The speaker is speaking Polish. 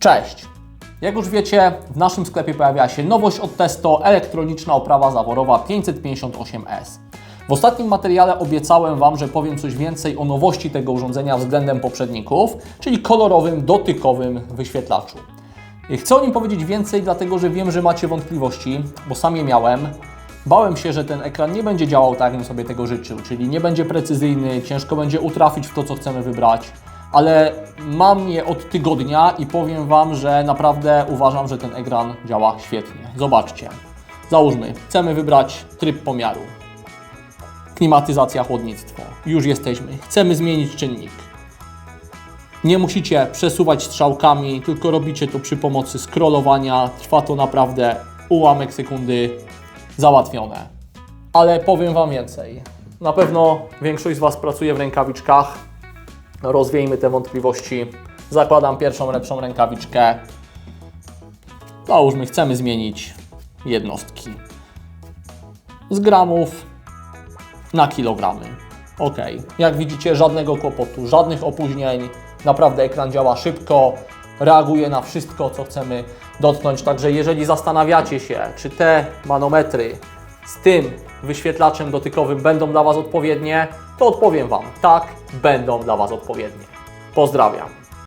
Cześć! Jak już wiecie, w naszym sklepie pojawiła się nowość od Testo, elektroniczna oprawa zaworowa 558S. W ostatnim materiale obiecałem Wam, że powiem coś więcej o nowości tego urządzenia względem poprzedników, czyli kolorowym, dotykowym wyświetlaczu. Chcę o nim powiedzieć więcej, dlatego że wiem, że macie wątpliwości, bo sam je miałem. Bałem się, że ten ekran nie będzie działał tak, jakbym sobie tego życzył, czyli nie będzie precyzyjny, ciężko będzie utrafić w to, co chcemy wybrać, ale mam je od tygodnia i powiem Wam, że naprawdę uważam, że ten ekran działa świetnie. Zobaczcie. Załóżmy, chcemy wybrać tryb pomiaru. Klimatyzacja, chłodnictwo. Już jesteśmy. Chcemy zmienić czynnik. Nie musicie przesuwać strzałkami, tylko robicie to przy pomocy scrollowania. Trwa to naprawdę ułamek sekundy załatwione. Ale powiem Wam więcej. Na pewno większość z Was pracuje w rękawiczkach. Rozwiejmy te wątpliwości. Zakładam pierwszą, lepszą rękawiczkę. Załóżmy, chcemy zmienić jednostki. Z gramów na kilogramy. Ok, jak widzicie, żadnego kłopotu, żadnych opóźnień. Naprawdę ekran działa szybko, reaguje na wszystko, co chcemy dotknąć. Także jeżeli zastanawiacie się, czy te manometry z tym wyświetlaczem dotykowym będą dla Was odpowiednie, to odpowiem Wam, tak, będą dla Was odpowiednie. Pozdrawiam.